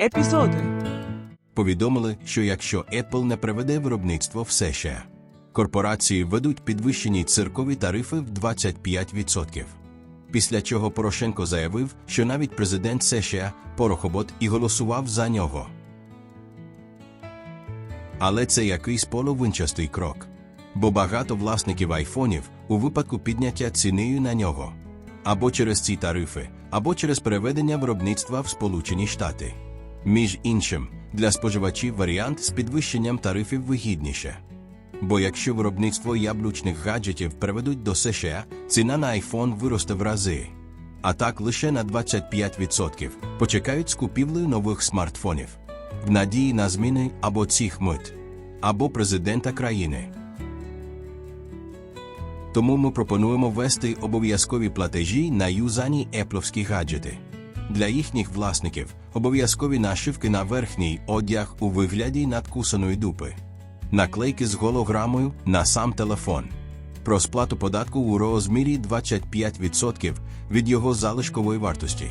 епізоди. Повідомили, що якщо Apple не приведе виробництво в США, корпорації ведуть підвищені циркові тарифи в 25%. Після чого Порошенко заявив, що навіть президент США порохобот і голосував за нього. Але це якийсь половинчастий крок. Бо багато власників айфонів у випадку підняття ціною на нього або через ці тарифи, або через переведення виробництва в Сполучені Штати. Між іншим, для споживачів варіант з підвищенням тарифів вигідніше. Бо якщо виробництво яблучних гаджетів переведуть до США, ціна на iPhone виросте в рази. А так лише на 25% почекають з купівлею нових смартфонів. В надії на зміни або цих мит, або президента країни. Тому ми пропонуємо ввести обов'язкові платежі на юзані епловські гаджети. Для їхніх власників обов'язкові нашивки на верхній одяг у вигляді надкусаної дупи, наклейки з голограмою на сам телефон, про сплату податку у розмірі 25% від його залишкової вартості,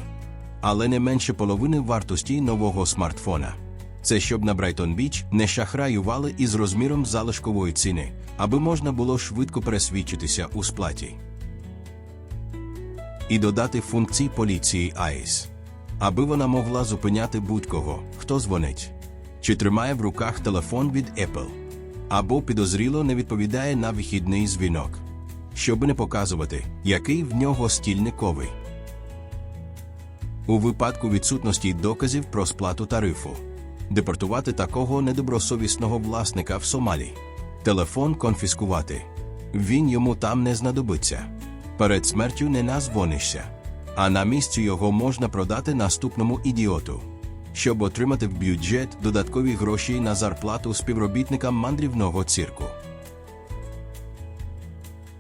але не менше половини вартості нового смартфона. Це щоб на Брайтон Біч не шахраювали із розміром залишкової ціни, аби можна було швидко пересвідчитися у сплаті. І додати функції поліції ICE, аби вона могла зупиняти будь-кого, хто дзвонить, чи тримає в руках телефон від Apple, або підозріло не відповідає на вихідний дзвінок, щоб не показувати, який в нього стільниковий. У випадку відсутності доказів про сплату тарифу депортувати такого недобросовісного власника в Сомалі, телефон конфіскувати. Він йому там не знадобиться. Перед смертю не назвонишся, а на місці його можна продати наступному ідіоту, щоб отримати в бюджет додаткові гроші на зарплату співробітникам мандрівного цирку.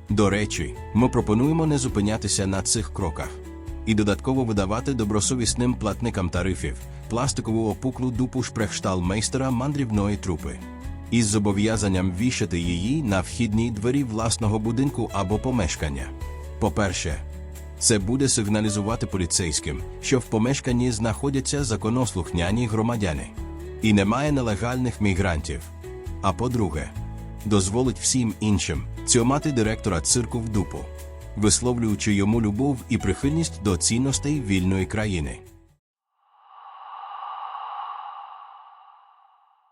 До речі, ми пропонуємо не зупинятися на цих кроках і додатково видавати добросовісним платникам тарифів пластикову опуклу дупу шпрехшталмейстера мандрівної трупи із зобов'язанням вішати її на вхідній двері власного будинку або помешкання. По-перше, це буде сигналізувати поліцейським, що в помешканні знаходяться законослухняні громадяни і немає нелегальних мігрантів. А по-друге, дозволить всім іншим цьомати директора цирку в дупу, висловлюючи йому любов і прихильність до цінностей вільної країни.